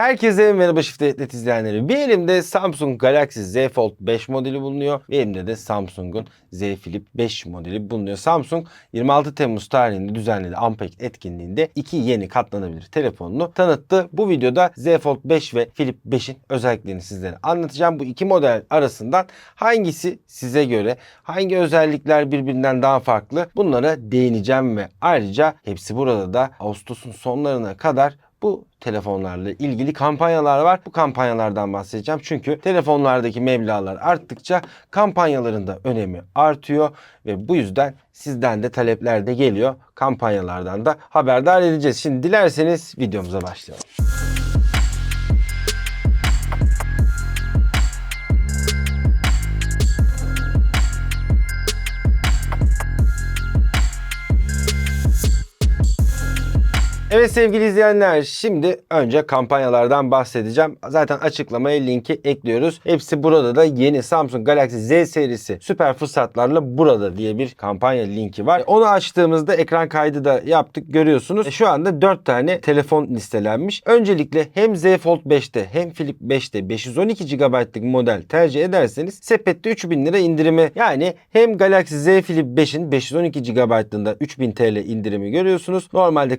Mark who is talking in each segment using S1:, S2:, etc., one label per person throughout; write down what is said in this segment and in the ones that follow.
S1: Herkese merhaba Shift izleyenleri. Bir elimde Samsung Galaxy Z Fold 5 modeli bulunuyor. Bir elimde de Samsung'un Z Flip 5 modeli bulunuyor. Samsung 26 Temmuz tarihinde düzenlediği Unpacked etkinliğinde iki yeni katlanabilir telefonunu tanıttı. Bu videoda Z Fold 5 ve Flip 5'in özelliklerini sizlere anlatacağım. Bu iki model arasından hangisi size göre, hangi özellikler birbirinden daha farklı bunlara değineceğim ve ayrıca hepsi burada da Ağustos'un sonlarına kadar bu telefonlarla ilgili kampanyalar var. Bu kampanyalardan bahsedeceğim. Çünkü telefonlardaki meblağlar arttıkça kampanyaların da önemi artıyor ve bu yüzden sizden de talepler de geliyor. Kampanyalardan da haberdar edeceğiz. Şimdi dilerseniz videomuza başlayalım. Evet sevgili izleyenler şimdi önce kampanyalardan bahsedeceğim. Zaten açıklamaya linki ekliyoruz. Hepsi burada da yeni Samsung Galaxy Z serisi süper fırsatlarla burada diye bir kampanya linki var. Onu açtığımızda ekran kaydı da yaptık görüyorsunuz. E, Şu anda 4 tane telefon listelenmiş. Öncelikle hem Z Fold 5'te hem Flip 5'te 512 GB'lık model tercih ederseniz sepette 3000 lira indirimi yani hem Galaxy Z Flip 5'in 512 GB'lığında 3000 TL indirimi görüyorsunuz. Normalde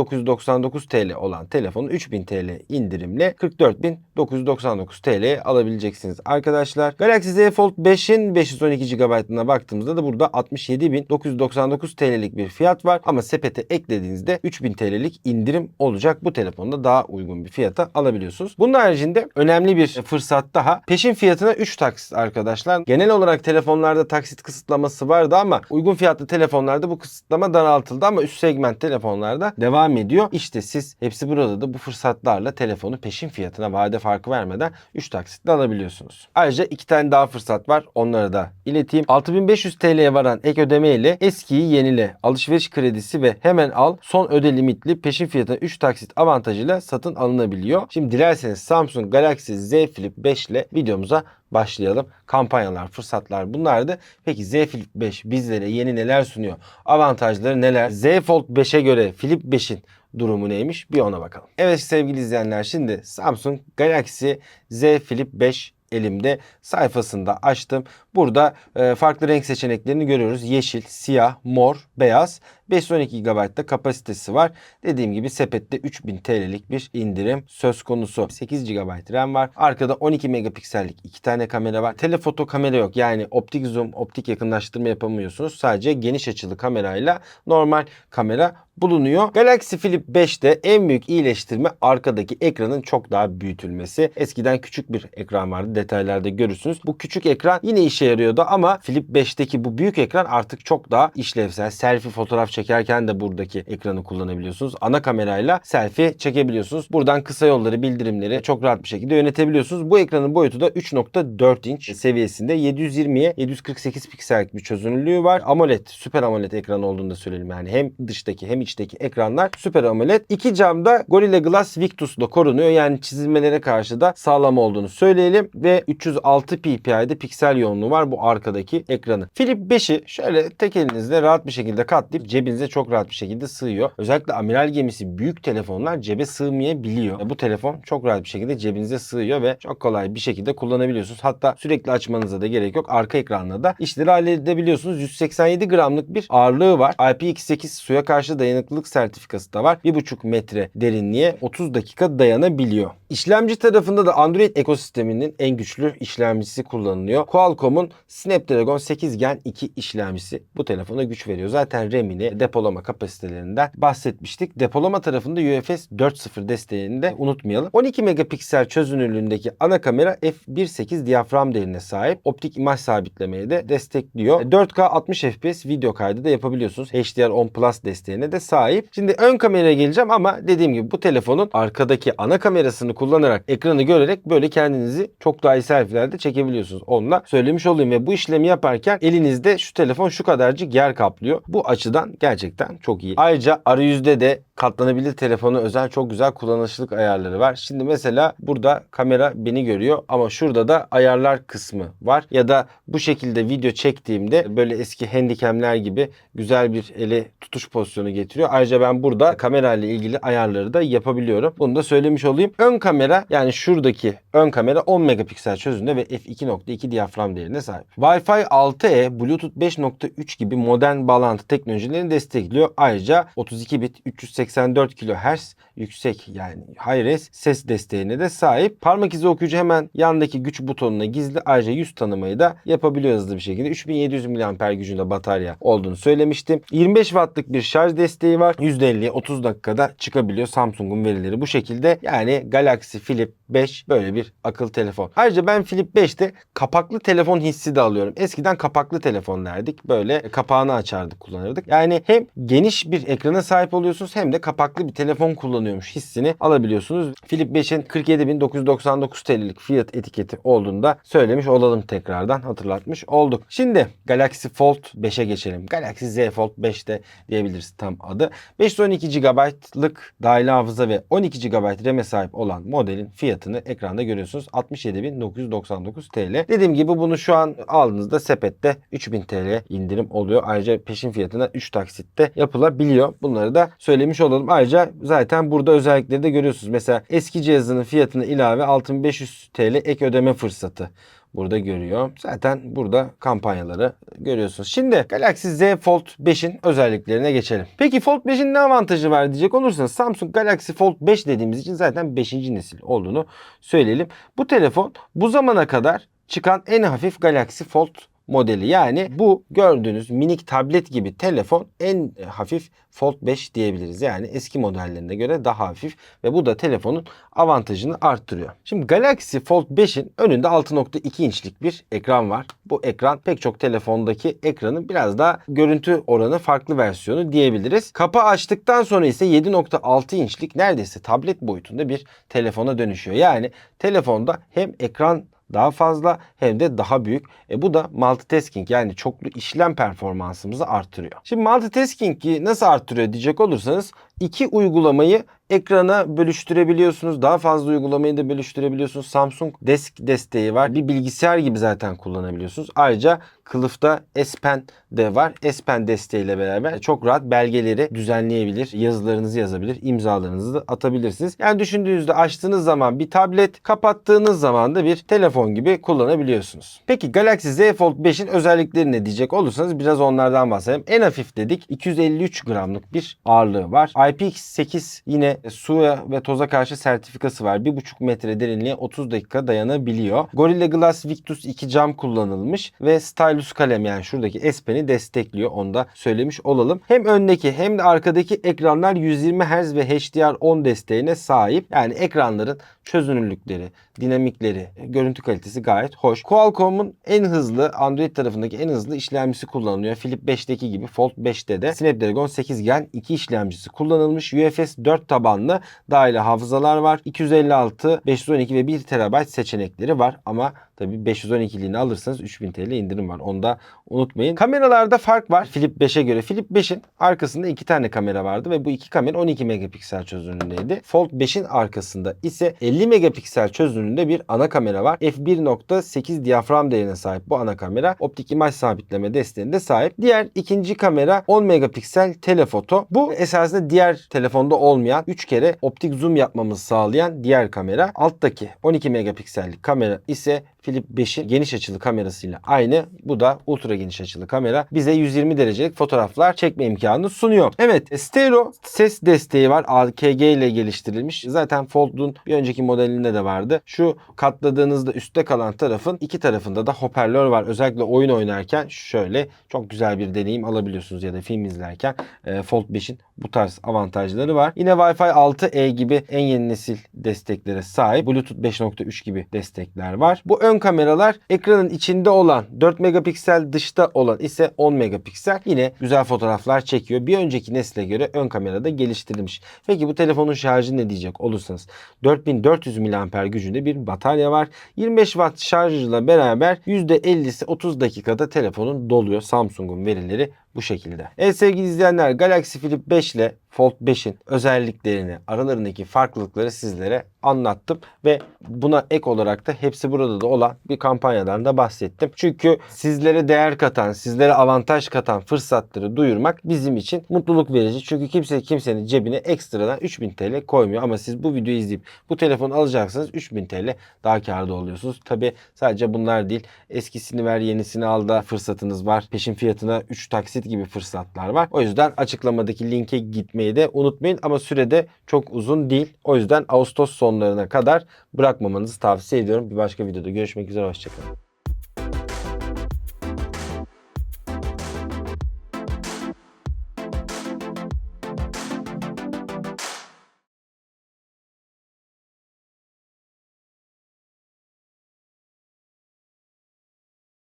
S1: 47.999 TL olan telefonu 3000 TL indirimle 44.999 TL'ye alabileceksiniz arkadaşlar. Galaxy Z Fold 5'in 512 GB'ına baktığımızda da burada 67.999 TL'lik bir fiyat var ama sepete eklediğinizde 3000 TL'lik indirim olacak. Bu telefonda daha uygun bir fiyata alabiliyorsunuz. Bunun haricinde önemli bir fırsat daha. Peşin fiyatına 3 taksit arkadaşlar. Genel olarak telefonlarda taksit kısıtlaması vardı ama uygun fiyatlı telefonlarda bu kısıtlama daraltıldı ama üst segment telefonlarda devam ediyor. İşte siz hepsi burada da bu fırsatlarla telefonu peşin fiyatına vade farkı vermeden 3 taksitle alabiliyorsunuz. Ayrıca iki tane daha fırsat var. Onları da ileteyim. 6500 TL'ye varan ek ödeme ile eskiyi yenile, alışveriş kredisi ve hemen al son öde limitli peşin fiyatına 3 taksit avantajıyla satın alınabiliyor. Şimdi dilerseniz Samsung Galaxy Z Flip 5 ile videomuza başlayalım. Kampanyalar, fırsatlar bunlardı. Peki Z Flip 5 bizlere yeni neler sunuyor? Avantajları neler? Z Fold 5'e göre Flip 5'in durumu neymiş? Bir ona bakalım. Evet sevgili izleyenler şimdi Samsung Galaxy Z Flip 5 elimde sayfasında açtım. Burada e, farklı renk seçeneklerini görüyoruz. Yeşil, siyah, mor, beyaz. 512 GB da kapasitesi var. Dediğim gibi sepette 3000 TL'lik bir indirim söz konusu. 8 GB RAM var. Arkada 12 megapiksellik iki tane kamera var. Telefoto kamera yok. Yani optik zoom, optik yakınlaştırma yapamıyorsunuz. Sadece geniş açılı kamerayla normal kamera bulunuyor. Galaxy Flip 5'te en büyük iyileştirme arkadaki ekranın çok daha büyütülmesi. Eskiden küçük bir ekran vardı. Detaylarda görürsünüz. Bu küçük ekran yine işe yarıyordu ama Flip 5'teki bu büyük ekran artık çok daha işlevsel. Selfie fotoğraf çekerken de buradaki ekranı kullanabiliyorsunuz. Ana kamerayla selfie çekebiliyorsunuz. Buradan kısa yolları, bildirimleri çok rahat bir şekilde yönetebiliyorsunuz. Bu ekranın boyutu da 3.4 inç seviyesinde 720'ye 748 piksellik bir çözünürlüğü var. AMOLED, Super AMOLED ekran olduğunu da söyleyelim. Yani hem dıştaki hem içteki ekranlar Super AMOLED. İki camda Gorilla Glass Victus'la korunuyor. Yani çizilmelere karşı da sağlam olduğunu söyleyelim. Ve 306 ppi'de piksel yoğunluğu var bu arkadaki ekranı. Flip 5'i şöyle tek elinizle rahat bir şekilde katlayıp cebinize çok rahat bir şekilde sığıyor. Özellikle amiral gemisi büyük telefonlar cebe sığmayabiliyor. Bu telefon çok rahat bir şekilde cebinize sığıyor ve çok kolay bir şekilde kullanabiliyorsunuz. Hatta sürekli açmanıza da gerek yok. Arka ekranla da işleri halledebiliyorsunuz. 187 gramlık bir ağırlığı var. IPX8 suya karşı dayanıklılık sertifikası da var. 1,5 metre derinliğe 30 dakika dayanabiliyor. İşlemci tarafında da Android ekosisteminin en güçlü işlemcisi kullanılıyor. Qualcomm'un Snapdragon 8 Gen 2 işlemcisi bu telefona güç veriyor. Zaten RAM'ini, depolama kapasitelerinden bahsetmiştik. Depolama tarafında UFS 4.0 desteğini de unutmayalım. 12 megapiksel çözünürlüğündeki ana kamera f1.8 diyafram değerine sahip. Optik imaj sabitlemeye de destekliyor. 4K 60 FPS video kaydı da yapabiliyorsunuz. HDR10 Plus desteğine de sahip. Şimdi ön kameraya geleceğim ama dediğim gibi bu telefonun arkadaki ana kamerasını kullanarak ekranı görerek böyle kendinizi çok daha iyi selfielerde çekebiliyorsunuz. Onunla söylemiş olayım ve bu işlemi yaparken elinizde şu telefon şu kadarcık yer kaplıyor. Bu açıdan gerçekten çok iyi. Ayrıca arayüzde de katlanabilir telefona özel çok güzel kullanışlılık ayarları var. Şimdi mesela burada kamera beni görüyor ama şurada da ayarlar kısmı var. Ya da bu şekilde video çektiğimde böyle eski handicamler gibi güzel bir ele tutuş pozisyonu getiriyor. Ayrıca ben burada kamera ile ilgili ayarları da yapabiliyorum. Bunu da söylemiş olayım. Ön kamera yani şuradaki ön kamera 10 megapiksel çözünürlüğünde ve f2.2 diyafram değerine sahip. Wi-Fi 6E, Bluetooth 5.3 gibi modern bağlantı teknolojilerini destekliyor. Ayrıca 32 bit 384 kHz yüksek yani high res ses desteğine de sahip. Parmak izi okuyucu hemen yandaki güç butonuna gizli. Ayrıca yüz tanımayı da yapabiliyor hızlı bir şekilde. 3700 mAh gücünde batarya olduğunu söylemiştim. 25 wattlık bir şarj desteği var. %50'ye 30 dakikada çıkabiliyor Samsung'un verileri bu şekilde. Yani Galaxy Flip 5 böyle bir akıl telefon. Ayrıca ben Flip 5'te kapaklı telefon hissi de alıyorum. Eskiden kapaklı telefon derdik. Böyle kapağını açardık kullanırdık. Yani hem geniş bir ekrana sahip oluyorsunuz hem de kapaklı bir telefon kullanıyormuş hissini alabiliyorsunuz. Flip 5'in 47.999 TL'lik fiyat etiketi olduğunu da söylemiş olalım tekrardan hatırlatmış olduk. Şimdi Galaxy Fold 5'e geçelim. Galaxy Z Fold 5 de diyebiliriz tam adı. 512 GB'lık dahili hafıza ve 12 GB RAM'e sahip olan modelin fiyatını ekranda görüyorsunuz. 67.999 TL. Dediğim gibi bunu şu an aldığınızda sepette 3000 TL indirim oluyor. Ayrıca peşin fiyatına 3 taksitte yapılabiliyor. Bunları da söylemiş olalım. Ayrıca zaten burada özellikleri de görüyorsunuz. Mesela eski cihazının fiyatına ilave 6500 TL ek ödeme fırsatı burada görüyor. Zaten burada kampanyaları görüyorsunuz. Şimdi Galaxy Z Fold 5'in özelliklerine geçelim. Peki Fold 5'in ne avantajı var diyecek olursanız Samsung Galaxy Fold 5 dediğimiz için zaten 5. nesil olduğunu söyleyelim. Bu telefon bu zamana kadar çıkan en hafif Galaxy Fold modeli. Yani bu gördüğünüz minik tablet gibi telefon en hafif Fold 5 diyebiliriz. Yani eski modellerine göre daha hafif ve bu da telefonun avantajını arttırıyor. Şimdi Galaxy Fold 5'in önünde 6.2 inçlik bir ekran var. Bu ekran pek çok telefondaki ekranın biraz daha görüntü oranı farklı versiyonu diyebiliriz. Kapağı açtıktan sonra ise 7.6 inçlik neredeyse tablet boyutunda bir telefona dönüşüyor. Yani telefonda hem ekran daha fazla hem de daha büyük. E bu da multitasking yani çoklu işlem performansımızı artırıyor. Şimdi multitasking'i nasıl artırıyor diyecek olursanız iki uygulamayı ekrana bölüştürebiliyorsunuz. Daha fazla uygulamayı da bölüştürebiliyorsunuz. Samsung Desk desteği var. Bir bilgisayar gibi zaten kullanabiliyorsunuz. Ayrıca kılıfta S Pen de var. S Pen desteğiyle beraber çok rahat belgeleri düzenleyebilir. Yazılarınızı yazabilir. imzalarınızı da atabilirsiniz. Yani düşündüğünüzde açtığınız zaman bir tablet, kapattığınız zaman da bir telefon gibi kullanabiliyorsunuz. Peki Galaxy Z Fold 5'in özellikleri ne diyecek olursanız biraz onlardan bahsedelim. En hafif dedik. 253 gramlık bir ağırlığı var. IPX8 yine suya ve toza karşı sertifikası var. 1,5 metre derinliğe 30 dakika dayanabiliyor. Gorilla Glass Victus 2 cam kullanılmış ve stylus kalem yani şuradaki S Pen'i destekliyor. Onu da söylemiş olalım. Hem öndeki hem de arkadaki ekranlar 120 Hz ve HDR10 desteğine sahip. Yani ekranların çözünürlükleri, dinamikleri, görüntü kalitesi gayet hoş. Qualcomm'un en hızlı Android tarafındaki en hızlı işlemcisi kullanılıyor. Flip 5'teki gibi Fold 5'te de Snapdragon 8 Gen 2 işlemcisi kullanılmış. UFS 4 tabanlı dahili hafızalar var. 256, 512 ve 1 TB seçenekleri var ama Tabii 512'liğini alırsanız 3000 TL indirim var. Onu da unutmayın. Kameralarda fark var Flip 5'e göre. Flip 5'in arkasında iki tane kamera vardı ve bu iki kamera 12 megapiksel çözünürlüğündeydi. Fold 5'in arkasında ise 50 megapiksel çözünürlüğünde bir ana kamera var. f1.8 diyafram değerine sahip bu ana kamera. Optik imaj sabitleme desteğine de sahip. Diğer ikinci kamera 10 megapiksel telefoto. Bu esasında diğer telefonda olmayan 3 kere optik zoom yapmamızı sağlayan diğer kamera. Alttaki 12 megapiksellik kamera ise Flip 5'in geniş açılı kamerasıyla aynı. Bu da ultra geniş açılı kamera. Bize 120 derecelik fotoğraflar çekme imkanı sunuyor. Evet stereo ses desteği var. AKG ile geliştirilmiş. Zaten Fold'un bir önceki modelinde de vardı. Şu katladığınızda üstte kalan tarafın iki tarafında da hoparlör var. Özellikle oyun oynarken şöyle çok güzel bir deneyim alabiliyorsunuz ya da film izlerken e, Fold 5'in bu tarz avantajları var. Yine Wi-Fi 6E gibi en yeni nesil desteklere sahip. Bluetooth 5.3 gibi destekler var. Bu ön kameralar ekranın içinde olan 4 megapiksel dışta olan ise 10 megapiksel. Yine güzel fotoğraflar çekiyor. Bir önceki nesle göre ön kamerada geliştirilmiş. Peki bu telefonun şarjı ne diyecek olursanız 4400 mAh gücünde bir batarya var. 25 watt şarjıyla beraber %50'si 30 dakikada telefonun doluyor. Samsung'un verileri bu şekilde. Evet sevgili izleyenler Galaxy Flip 5 ile Fold 5'in özelliklerini, aralarındaki farklılıkları sizlere anlattım ve buna ek olarak da hepsi burada da olan bir kampanyadan da bahsettim. Çünkü sizlere değer katan, sizlere avantaj katan fırsatları duyurmak bizim için mutluluk verici. Çünkü kimse kimsenin cebine ekstradan 3000 TL koymuyor ama siz bu videoyu izleyip bu telefonu alacaksınız 3000 TL daha karda oluyorsunuz. Tabi sadece bunlar değil. Eskisini ver yenisini al da fırsatınız var. Peşin fiyatına 3 taksit gibi fırsatlar var. O yüzden açıklamadaki linke gitmeyi de unutmayın ama sürede çok uzun değil. O yüzden Ağustos sonlarına kadar bırakmamanızı tavsiye ediyorum. Bir başka videoda görüşmek üzere. Hoşçakalın.